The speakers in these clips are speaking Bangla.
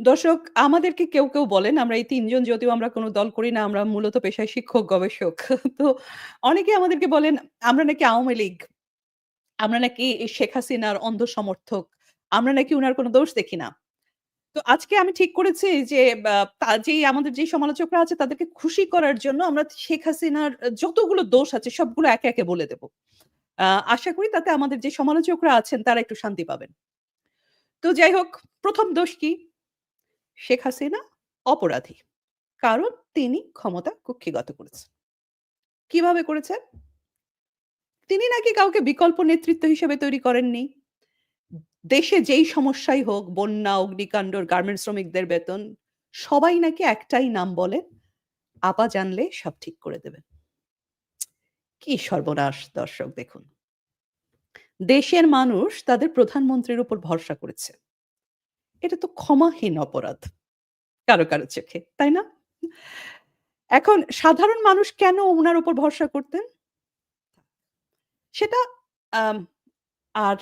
দর্শক আমাদেরকে কেউ, কেউ বলেন আমরা এই তিনজন যদিও আমরা কোনো দল করি না। আমরা মূলত পেশায় শিক্ষক, গবেষক। তো অনেকে আমাদেরকে বলেন আমরা নাকি আওয়ামী লীগ। আমরা নাকি শেখ হাসিনার অন্ধ সমর্থক। আমরা নাকি উনার কোনো দোষ দেখি না। তো আজকে আমি ঠিক করেছি যে যেই আমাদের যেই সমালোচকরা আছে তাদেরকে খুশি করার জন্য আমরা শেখ হাসিনার যতগুলো দোষ আছে সবগুলো একে, একে বলে দেব। আশা করি তাতে আমাদের যে সমালোচকরা আছেন তারা একটু শান্তি পাবেন। তো যাই হোক প্রথম দোষ কি? শেখ হাসিনা অপরাধী। কারণ তিনি ক্ষমতা কক্ষিগত করেছেন। কীভাবে করেছেন? তিনি নাকি কাউকে বিকল্প নেতৃত্ব হিসেবে তৈরি করেননি। দেশে যেই সমস্যাই হোক, বন্যা, অগ্নিকাণ্ড, গার্মেন্ট শ্রমিকদের বেতন, সবাই নাকি একটাই নাম বলে, আপা জানলে সব ঠিক করে দেবেন। কি সর্বনাশ দর্শক দেখুন। দেশের মানুষ তাদের প্রধানমন্ত্রীর উপর ভরসা করেছে। এটা তো ক্ষমাহীন অপরাধ। কারও, কারও চোখে, তাই না? এখন সাধারণ মানুষ কেন ওনার উপর ভরসা করতেন? সেটা আর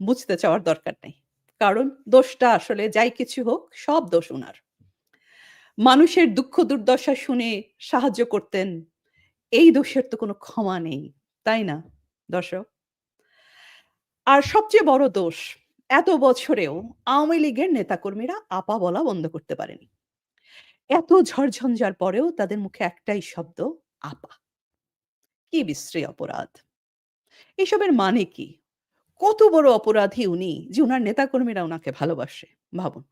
বুঝতে চাওয়ার দরকার নেই। কারণ দোষটা আসলে যাই কিছু হোক সব দোষ উনার। মানুষের দুঃখ দুর্দশা শুনে সাহায্য করতেন। এই দোষের তো কোনো ক্ষমা নেই। তাই না দর্শক? আর সবচেয়ে বড় দোষ এত বছরেও আওয়ামী লীগের নেতাকর্মীরা আপা বলা বন্ধ করতে পারেনি। এত ঝড়ঝঞ্ঝার পরেও তাদের মুখে একটাই শব্দ আপা। কি বিশ্রী অপরাধ! এসবের মানে কি? কত বড় অপরাধী উনি যে উনার নেতাকর্মীরা ওনাকে ভালোবাসে ভাবুন।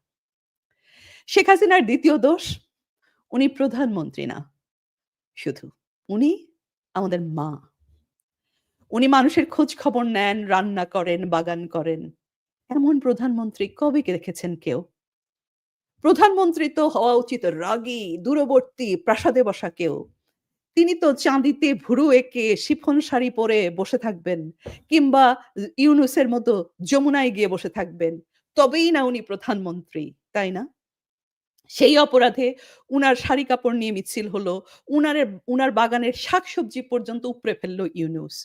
শেখ হাসিনার দ্বিতীয় দোষ উনি প্রধানমন্ত্রী না। শুধু উনি আমাদের মা। উনি মানুষের খোঁজ খবর নেন, রান্না করেন, বাগান করেন। এমন প্রধানমন্ত্রী কবে দেখেছেন কেউ? প্রধানমন্ত্রী তো হওয়া উচিত রাগী, দূরবর্তী, প্রাসাদে বসা কেউ। তিনি তো চাঁদিতে ভুরু এঁকে শিফন শাড়ি পরে বসে থাকবেন কিংবা ইউনুসের মতো যমুনায় গিয়ে বসে থাকবেন। তবেই না উনি প্রধানমন্ত্রী, তাই না? সেই অপরাধে উনার শাড়ি কাপড় নিয়ে মিছিল হলো। উনারে উনার বাগানের শাকসবজি পর্যন্ত উপড়ে ফেলল ইউনুস।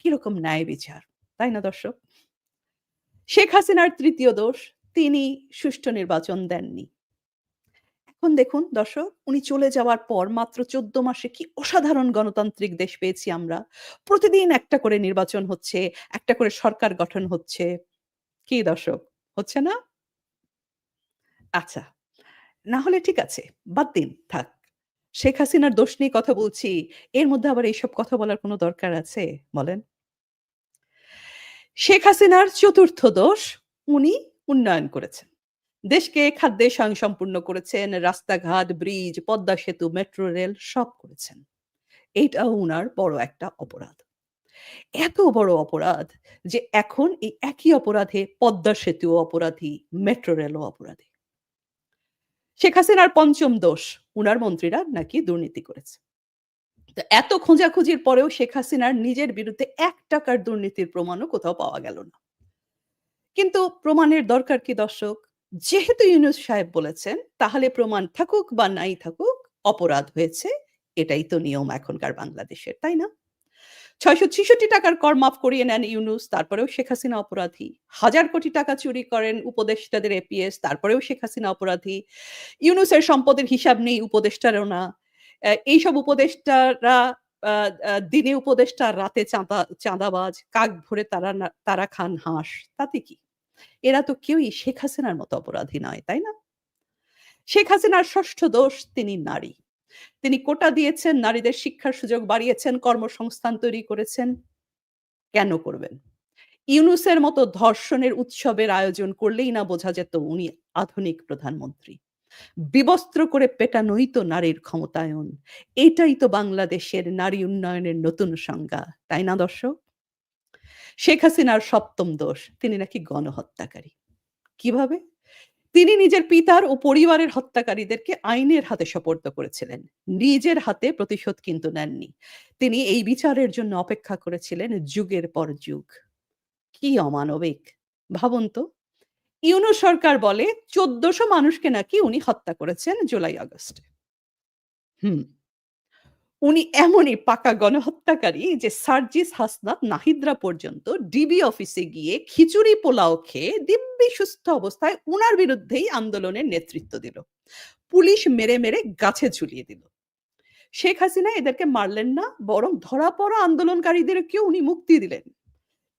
কীরকম ন্যায় বিচার, তাই না দর্শক? শেখ হাসিনার তৃতীয় দোষ তিনি সুষ্ঠু নির্বাচন দেননি। এখন দেখুন দর্শক, উনি চলে যাওয়ার পর মাত্র ১৪ মাসে কি অসাধারণ গণতান্ত্রিক দেশ পেয়েছি আমরা। প্রতিদিন একটা করে নির্বাচন হচ্ছে, একটা করে সরকার গঠন হচ্ছে। কি দর্শক, হচ্ছে না? আচ্ছা, না হলে ঠিক আছে, বাদ দিন, থাক। শেখ হাসিনার দোষ নিয়ে কথা বলছি। এর মধ্যে আবার এইসব কথা বলার কোনো দরকার আছে? বলেন? শেখ হাসিনার চতুর্থ দোষ, উনি উন্নয়ন করেছেন। দেশকে খাদ্যে স্বয়ংসম্পূর্ণ করেছেন, রাস্তাঘাট, ব্রিজ, পদ্মা সেতু, মেট্রো রেল সব করেছেন। এইটাও উনার বড় একটা অপরাধ। এত বড় অপরাধ যে এখন এই একই অপরাধে পদ্মা সেতুও অপরাধী, মেট্রো রেলও অপরাধী। শেখ হাসিনার পঞ্চম দোষ, উনার মন্ত্রীরা নাকি দুর্নীতি করেছে। তো এত খোঁজাখুঁজির পরেও শেখ হাসিনার নিজের বিরুদ্ধে এক টাকার দুর্নীতির প্রমাণও কোথাও পাওয়া গেল না। কিন্তু প্রমাণের দরকার কি দর্শক? যেহেতু ইউনুস সাহেব বলেছেন, তাহলে প্রমাণ থাকুক বা নাই থাকুক অপরাধ হয়েছে। এটাই তো নিয়ম এখনকার বাংলাদেশের, তাই না? ৳৬৬৬ কর মাফ করিয়ে নেন ইউনুস, তারপরেও শেখ হাসিনা অপরাধী। হাজার কোটি টাকা চুরি করেন উপদেষ্টাদের এপিএস, তারপরেও শেখ হাসিনা অপরাধী। ইউনুসের সম্পদের হিসাব নেই উপদেষ্টারও না। এইসব উপদেষ্টারা দিনে উপদেষ্টা, রাতে চাঁদা চাঁদাবাজ, কাক ভরে তারা তারা খান হাঁস। তাতে কি? এরা তো কেউই শেখ হাসিনার মতো অপরাধী নয়, তাই না? শেখ হাসিনার ৬ষ্ঠ দোষ তিনি নারী। তিনি কোটা দিয়েছেন, নারীদের শিক্ষার সুযোগ বাড়িয়েছেন, কর্মসংস্থান তৈরি করেছেন। কেন করবেন? ইউনুসের মতো ধর্ষণের উৎসবের আয়োজন করলেই না বোঝা যেত উনি আধুনিক প্রধানমন্ত্রী। বিবস্ত্র করে পেটানোই তো নারীর ক্ষমতায়ন। এটাই তো বাংলাদেশের নারী উন্নয়নের নতুন সংজ্ঞা, তাই না দর্শক? শেখ হাসিনার সপ্তম দোষ, তিনি নাকি গণহত্যাকারী। কীভাবে? তিনি নিজের পিতার ও পরিবারের হত্যাকারীদেরকে আইনের হাতে সোপর্দ করেছিলেন। নিজের হাতে প্রতিশোধ কিন্তু নেননি। তিনি এই বিচারের জন্য অপেক্ষা করেছিলেন যুগের পর যুগ। কি অমানবিক! ভাবুন তো। ইউনুস সরকার বলে চোদ্দশো মানুষকে নাকি উনি হত্যা করেছেন জুলাই আগস্টে। হুম। উনি এমনই পাকা গণহত্যাকারী যে সার্জিস হাসনাত নাহিদরা পর্যন্ত ডিবি অফিসে গিয়ে খিচুড়ি পোলাও খেয়ে দিব্যি সুস্থ অবস্থায় উনার বিরুদ্ধেই আন্দোলনের নেতৃত্ব দিল। পুলিশ মেরে মেরে গাছে ঝুলিয়ে দিল। শেখ হাসিনা এদেরকে মারলেন না, বরং ধরা পড়া আন্দোলনকারীদেরকেও উনি মুক্তি দিলেন।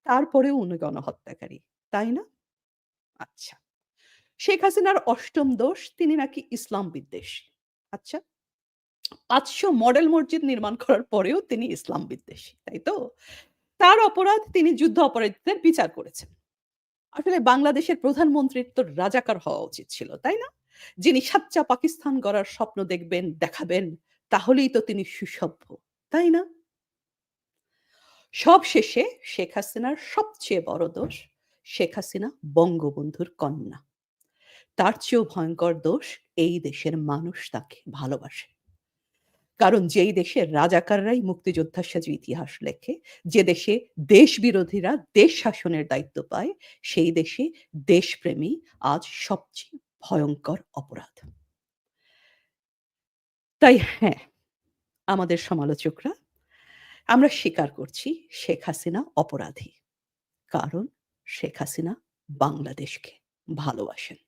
তারপরেও উনি গণহত্যাকারী, তাই না? আচ্ছা। শেখ হাসিনার অষ্টম দোষ, তিনি নাকি ইসলাম বিদ্বেষী। আচ্ছা। পাঁচশো মডেল মসজিদ নির্মাণ করার পরেও তিনি ইসলাম বিদ্বেষী, তাই তো? তার অপরাধ তিনি যুদ্ধ অপরাধীদের বিচার করেছেন। আসলে বাংলাদেশের প্রধানমন্ত্রীর তো রাজাকার হওয়া উচিত ছিল, তাই না? যিনি সাচ্চা পাকিস্তান গড়ার স্বপ্ন দেখবেন, দেখাবেন, তাহলেই তো তিনি সুসভ্য, তাই না? সব শেষে শেখ হাসিনার সবচেয়ে বড় দোষ শেখ হাসিনা বঙ্গবন্ধুর কন্যা। তার চেয়েও ভয়ঙ্কর দোষ এই দেশের মানুষ তাকে ভালোবাসে। কারণ যেই দেশে রাজাকাররাই মুক্তিযোদ্ধার সাজু ইতিহাস লেখে, যে দেশে দেশ বিরোধীরা দেশ শাসনের দায়িত্ব পায়, সেই দেশে দেশপ্রেমী আজ সবচেয়ে ভয়ঙ্কর অপরাধ। তাই হ্যাঁ আমাদের সমালোচকরা, আমরা স্বীকার করছি শেখ হাসিনা অপরাধী। কারণ শেখ হাসিনা বাংলাদেশকে ভালোবাসেন।